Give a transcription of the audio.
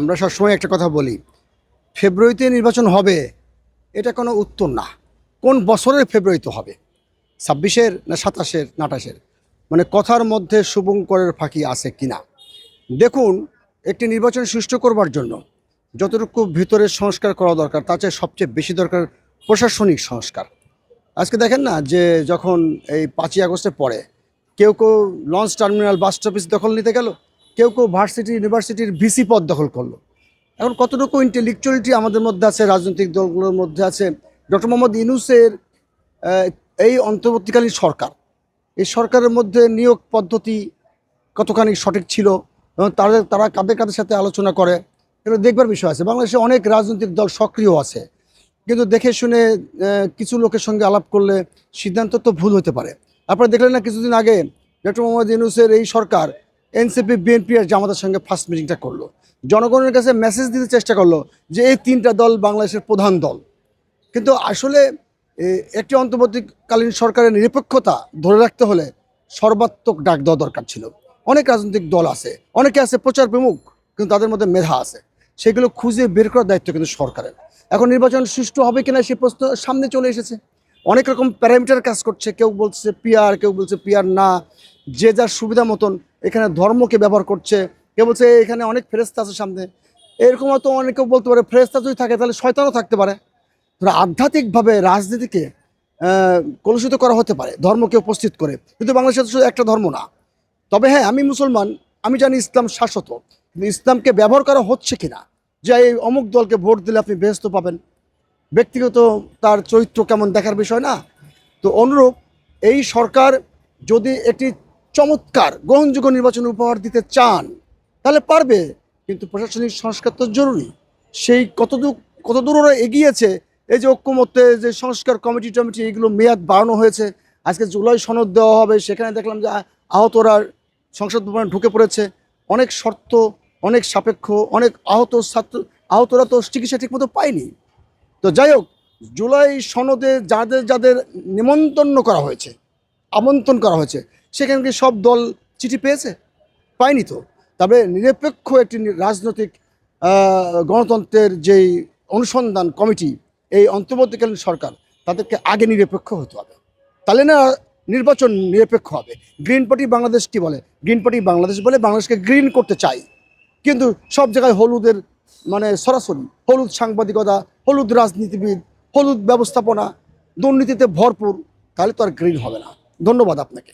আমরা সবসময় একটা কথা বলি, ফেব্রুয়ারিতে নির্বাচন হবে, এটা কোনো উত্তর না। কোন বছরের ফেব্রুয়ারিতে হবে? ছাব্বিশের না সাতাশের, না আঠাশের? মানে কথার মধ্যে শুভঙ্করের ফাঁকি আছে কিনা? দেখুন, একটি নির্বাচন সুষ্ঠু করবার জন্য যতটুকু ভিতরের সংস্কার করা দরকার, তার চেয়ে সবচেয়ে বেশি দরকার প্রশাসনিক সংস্কার। আজকে দেখেন না যে যখন এই পাঁচই আগস্টে পরে কেউ কেউ লঞ্চ টার্মিনাল, বাস স্টপেজ দখল নিতে গেল? কেউ কেউ ভার্সিটি, ইউনিভার্সিটির ভিসি পদ দখল করল। এখন কতটুকু ইন্টেলেকচুয়ালিটি আমাদের মধ্যে আছে, রাজনৈতিক দলগুলোর মধ্যে আছে? ডক্টর মোহাম্মদ ইনুসের এই অন্তর্বর্তীকালীন সরকার, এই সরকারের মধ্যে নিয়োগ পদ্ধতি কতখানি সঠিক ছিল এবং তাদের তারা কাদের কাদের সাথে আলোচনা করে এগুলো দেখবার বিষয় আছে। বাংলাদেশে অনেক রাজনৈতিক দল সক্রিয় আছে, কিন্তু দেখে শুনে কিছু লোকের সঙ্গে আলাপ করলে সিদ্ধান্ত তো ভুল হতে পারে। আপনারা দেখলেন না কিছুদিন আগে ডক্টর মোহাম্মদ ইউনুসের এই সরকার এনসিপি, বিএনপি আর জামাতের সঙ্গে ফার্স্ট মিটিংটা করল। জনগণের কাছে মেসেজ দিতে চেষ্টা করল যে এই তিনটা দল বাংলাদেশের প্রধান দল। কিন্তু আসলে একটি অন্তর্বর্তীকালীন সরকারের নিরপেক্ষতা ধরে রাখতে হলে সর্বাত্মক ডাক দেওয়া দরকার ছিল। অনেক রাজনৈতিক দল আছে, অনেকে আছে প্রচার প্রমুখ কিন্তু তাদের মধ্যে মেধা আছে। সেগুলো খুঁজে বের করার দায়িত্ব কিন্তু সরকারের। এখন নির্বাচন সুষ্ঠু হবে কিনা সে প্রশ্ন সামনে চলে এসেছে। অনেক রকম প্যারামিটার কাজ করছে, কেউ বলছে পিয়ার কেউ বলছে পিয়ার না। যে যার সুবিধা মতন এখানে ধর্মকে ব্যবহার করছে। কে বলছে এখানে অনেক ফেরেস্তা আছে সামনে। এরকম তো অনেকেও বলতে পারে ফেরেস্তা যদি থাকে তাহলে শয়তানও থাকতে পারে। ধরো, আধ্যাত্মিকভাবে রাজনীতিকে কলুষিত করা হতে পারে, ধর্মকে উপস্থিত করে। কিন্তু বাংলাদেশে শুধু একটা ধর্ম না। তবে হ্যাঁ আমি মুসলমান, আমি জানি ইসলাম শাশ্বত। কিন্তু ইসলামকে ব্যবহার করা হচ্ছে কিনা? যে এই অমুক দলকে ভোট দিলে আপনি ব্যস্ত পাবেন। ব্যক্তিগত তার চরিত্র কেমন দেখার বিষয় না। তো অনুরূপ, এই সরকার যদি একটি চমৎকার গ্রহণযোগ্য নির্বাচন উপহার দিতে চান, তাহলে পারবে। কিন্তু প্রশাসনিক সংস্কার তো জরুরি। সেই কতদূর কতদূর ওরা এগিয়েছে, এই যে ঐক্যমত্যে যে সংস্কার কমিটি টমিটি, এগুলো মেয়াদ বাড়ানো হয়েছে। আজকে জুলাই সনদ দেওয়া হবে, সেখানে দেখলাম যে আহতরা সংসদ ভবনে ঢুকে পড়েছে। অনেক শর্ত, অনেক সাপেক্ষ, অনেক আহত ছাত্র, আহতরা তো চিকিৎসা ঠিকমতো পায়নি। তো যাই হোক, জুলাই সনদে যাদের যাদের নিমন্ত্রণ করা হয়েছে, আমন্ত্রণ করা হয়েছে সেখানে কি সব দল চিঠি পেয়েছে? পায়নি তো। তবে নিরপেক্ষ একটি রাজনৈতিক গণতন্ত্রের যেই অনুসন্ধান কমিটি, এই অন্তর্বর্তীকালীন সরকার, তাদেরকে আগে নিরপেক্ষ হতে হবে। তাহলে না নির্বাচন নিরপেক্ষ হবে। গ্রিন পার্টি বাংলাদেশ কি বলে? গ্রিন পার্টি বাংলাদেশ বলে বাংলাদেশকে গ্রিন করতে চাই। কিন্তু সব জায়গায় হলুদের মানে সরাসরি, হলুদ সাংবাদিকতা, হলুদ রাজনীতিবিদ, হলুদ ব্যবস্থাপনা, দুর্নীতিতে ভরপুর, তাহলে তো আর গ্রিন হবে না। ধন্যবাদ আপনাকে।